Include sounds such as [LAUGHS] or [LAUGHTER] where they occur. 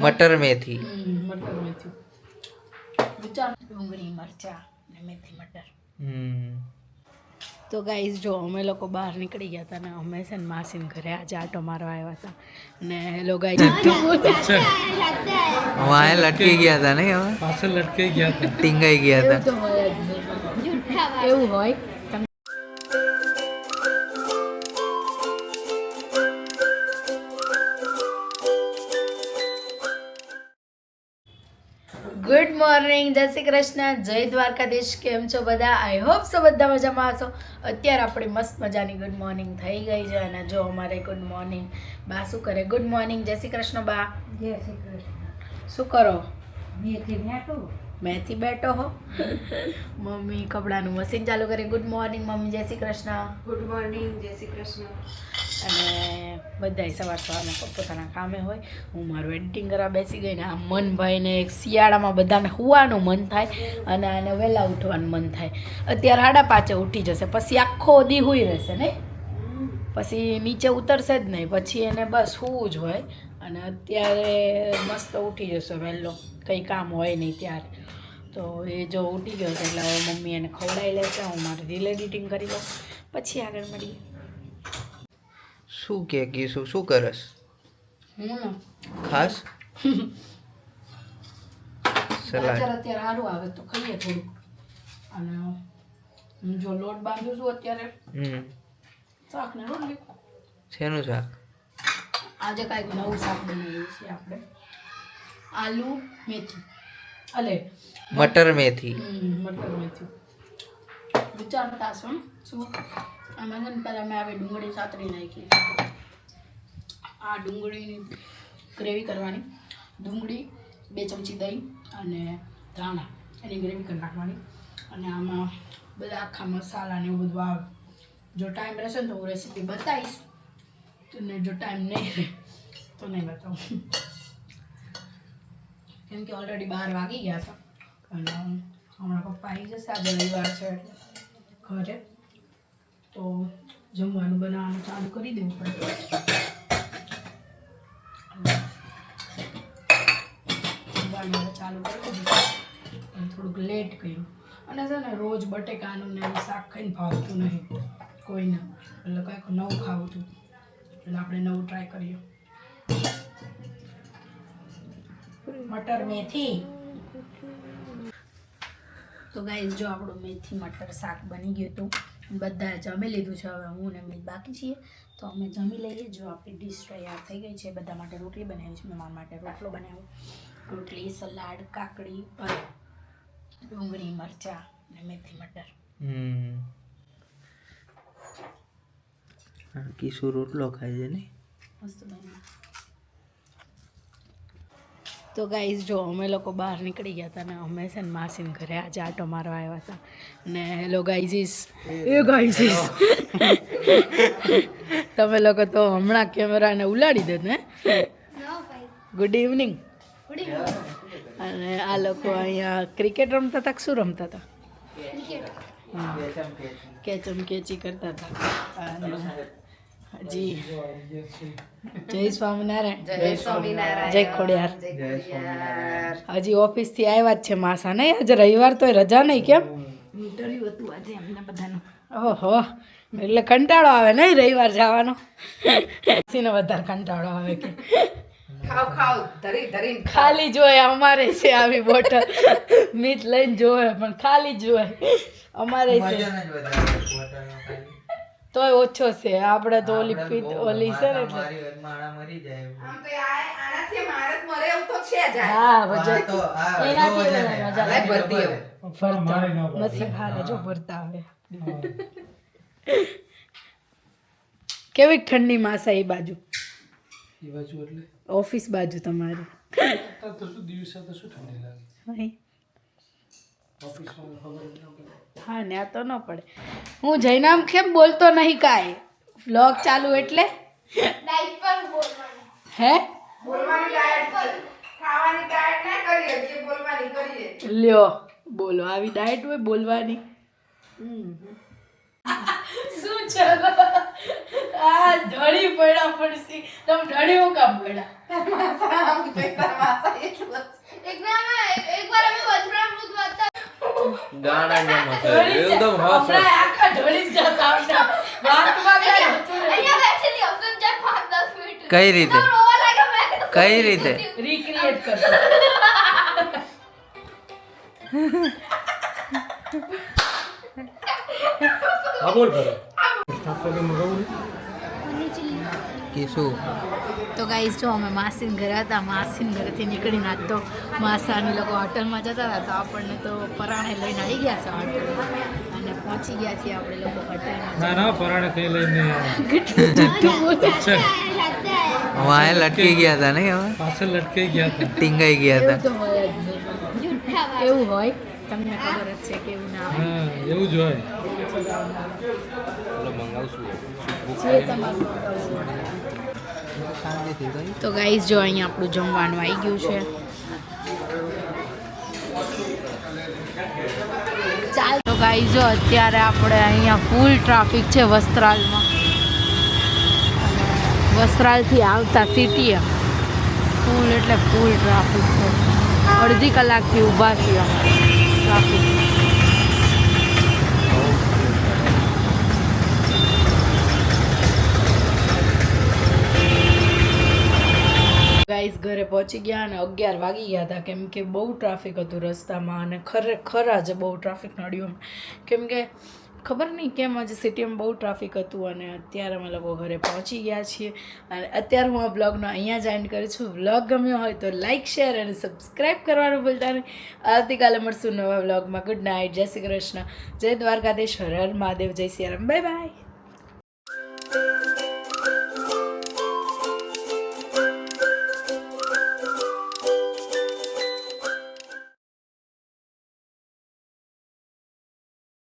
મટર મેથી. મટર મેથી. વિચાર. ડુંગળી મરચા ને મેથી મટર. હમ. તો ગાઈઝ જો અમે લોકો બહાર નીકળી ગયા હતા ને અમે છે ને માસીને ઘરે આજે આટો મારવા આવ્યા હતા. ને હેલો ગાઈઝ વાય લટકી ગયા હતા ને હવે? પાછળ લટકી ગયા હતા. ટીંગાઈ ગયા હતા. એવું હોય? ગુડ મોર્નિંગ જય શ્રી કૃષ્ણ. જય દ્વારકાધીશ. કેમ છો બધા? આઈ હોપ સો બધા મજામાં હશો. અત્યારે આપણી મસ્ત મજાની ગુડ મોર્નિંગ થઈ ગઈ છે અને જો અમારે ગુડ મોર્નિંગ બા શું કરે? ગુડ મોર્નિંગ જય શ્રી કૃષ્ણ બા. જય શ્રી કૃષ્ણ. શું કરો? મેથી મેઠું મેથી બેઠો હો. મમ્મી કપડાનું મશીન ચાલુ કરે. Good morning mummy. જય શ્રી કૃષ્ણ. ગુડ મોર્નિંગ જય શ્રી કૃષ્ણ. અને બધાય સવાર સવારના પોતાના કામે હોય. હું મારું એડિટિંગ કરવા બેસી ગઈ ને આ મનભાઈને એક શિયાળામાં બધાને હુવાનું મન થાય અને આને વહેલા ઉઠવાનું મન થાય. અત્યારે સાડા પાંચે ઉઠી જશે, પછી આખો દી હુઈ રહેશે નહીં પછી નીચે ઉતરશે જ નહીં પછી એને બસ હોવું જ હોય. અને અત્યારે મસ્ત ઉઠી જશે વહેલો, કંઈ કામ હોય નહીં ત્યારે. તો એ જો ઉઠી ગયો છે એટલે હવે મમ્મી એને ખવડાવી લેશે, હું મારું રીલ એડિટિંગ કરી લઉં. પછી આગળ મળીએ. શું કે ગીસુ શું કરસ? ખાસ? સલાડ. અત્યારે અત્યારે સારું આવે તો ખાઈએ થોડુંક. અને હું જો લોટ બાંધું છું અત્યારે. હમ. શાક ને રોટલી. શેનું શાક? આજે કાંઈક નવું શાક બનાવ્યું છીએ આપણે. આલુ મેથી. અલે. મટર મેથી. મટર મેથી. વિચારતા શું શું આમાં છે પહેલાં મેં આવી ડુંગળી સાતરી નાખી. આ ડુંગળીની ગ્રેવી કરવાની. ડુંગળી, બે ચમચી દહીં અને ધાણા એની ગ્રેવી કરી નાખવાની. અને આમાં બધા આખા મસાલા ને એવું બધું આવે. જો ટાઈમ રહેશે ને તો હું રેસીપી બતાવીશ. અને જો ટાઈમ નહીં રહે તો નહીં બતાવું. કેમ કે ઓલરેડી બાર વાગી ગયા છે. અને હમણાં પપ્પા આવી જશે. આજે રવિવાર છે એટલે ઘરે. તો જમવાનું બનાવવાનું ચાલુ કરી દેવું પડે. ચાલુ કરી દીધું. થોડુંક લેટ કર્યું. અને છે ને, રોજ બટેકાનું ને શાક ખાઈને ભાવતું નહીં. કોઈને એટલે કંઈક નવું ખાવું હતું એટલે આપણે નવું ટ્રાય કરીએ. મટર મેથી. તો ગાઈઝ જો આપણું મેથી, મટર, શાક બની ગયું હતું. બધા જમી લીધું છે. હવે હું ને મેં બાકી છીએ. તો અમે જમી લઈએ. જો આપણી ડીશ તૈયાર થઈ ગઈ છે. બધા માટે રોટલી બનાવી છે. મહેમાન માટે રોટલો બનાવ્યો રોટલી સલાડ કાકડી ડુંગળી મરચાં ને મેથી મટર. કિશોર કીશું રોટલો ખાય છે ને. મસ્ત બન્યું તો ગાઈઝ જો અમે લોકો બહાર નીકળી ગયા હતા ને અમે છે ને માસીને ઘરે આજે આટો મારવા આવ્યા હતા. ને હેલો ગાઈઝીસ એ ગાઈઝીસ તમે લોકો તો હમણાં કેમેરાને ઉલાડી દે ને. ગુડ ઇવનિંગ અને આ લોકો અહીંયા ક્રિકેટ રમતા હતા કે શું રમતા હતા? કેચમ કેચી કરતા હતા. અને જી. જય સ્વામિનારાયણ. જય સ્વામિનારાયણ. જય ખોડિયાર. હજી ઓફિસથી આવ્યા જ છે માસા. નહીં આજે રવિવાર તો રજા નહીં કેમ? ઇન્ટરવ્યુ હતું આજે એમને બધાનું. ઓહો એટલે કંટાળો આવે નહીં રવિવાર જવાનો? ને વધારે કંટાળો આવે કે. ખાવ ખાવ ધરી ધરી ખાલી જોઈએ અમારે છે આવી બોટલ. મીઠ લઈને જોવે પણ ખાલી જોઈએ અમારે છે. તોય ઓછો છે. આપણે તો ઓલી પીત ઓલી છે ને એટલે આમ તો આનાથી મારે મરે એવું તો છે જ હા વજન એનાથી વધારે મજા લાગે ભરતી. નસીબ જો ભરતા આવે કેવી ઠંડી માસા એ બાજુ? એ બાજુ એટલે? ઓફિસ બાજુ તમારી. તો શું દિવસે તો શું ઠંડી લાગે અહીં. ઓફિસમાં ખબર જ ન પડે હા ન્યા તો ન પડે. હું જઈને આમ કેમ બોલતો નહીં કાંઈ? વ્લોગ ચાલુ એટલે? હે? બોલવાની ડાયટ ખાવાની ડાયટ ના કરીએ જે બોલવાની કરીએ લ્યો બોલો આવી ડાયટ હોય બોલવાની. શું ચલો? આ ઢળી પડ્યા પડશે. તમે ઢળી હું કામ પડ્યા? ગાણા જેમ હશે એકદમ. હમણાં આખા ઢળી જતા હતા. [LAUGHS] વાતમાં કાંઈ હતું અહીંયા બેઠેલી અફસોસ જાય પાંચ દસ મિનિટ. કઈ રીતે? કઈ રીતે? રીક્રિએટ કરતો. [LAUGHS] હા બોલ ભરો સ્ટાફ કે મગાવું કિસુ તો ગાઈસ જો અમે માસીન ઘરે હતા માસીન ઘરેથી નીકળીને આજ તો માસાની લોકો હોટલમાં જતા હતા તો આપણને તો પરાણે લઈને આવી ગયા છે હોટલ અને પહોંચી ગયા છીએ આપણે લોકો હોટલમાં. ના ના પરાણે કઈ લઈને. વાય લટકી ગયા હતા નહીં હવે? પાછળ લટકાઈ ગયા હતા. ટીંગાઈ ગયા હતા. એવું હોય? તમને ખબર જ છે કે એવું ના હોય. હા એવું જ હોય. મંગાવશું જે તમારું શાંતિથી કઈ તો ગાઈઝ જો અહીંયા આપણું જમવાનું આવી ગયું છે. ચાલ ગાઈઝ જો અત્યારે આપણે અહીંયા ફૂલ ટ્રાફિક છે વસ્ત્રાલમાં. વસ્ત્રાલથી આવતા સિટીએ ફૂલ એટલે ફૂલ ટ્રાફિક છે. અડધી કલાકથી ઊભા છીએ. ટ્રાફિક ગાઈઝ ઘરે પહોંચી ગયા અને અગિયાર વાગી ગયા હતા. કેમ કે બહુ ટ્રાફિક હતું રસ્તામાં અને ખરેખર આજે બહુ ટ્રાફિક નડ્યું. કેમ કે ખબર નહીં કેમ આજે સિટીમાં બહુ ટ્રાફિક હતું અને અત્યારે અમે લોકો ઘરે પહોંચી ગયા છીએ. અને અત્યારે હું આ બ્લોગનો અહીંયા જ એન્ડ કરું છું. બ્લોગ ગમ્યો હોય તો લાઇક શેર અને સબસ્ક્રાઈબ કરવાનું ભૂલતા નહીં. આવતીકાલે મળશું નવા બ્લોગમાં ગુડ નાઇટ જય શ્રી કૃષ્ણ. જય દ્વારકાધીશ. હર હર મહાદેવ. જય સિયારામ. Bye bye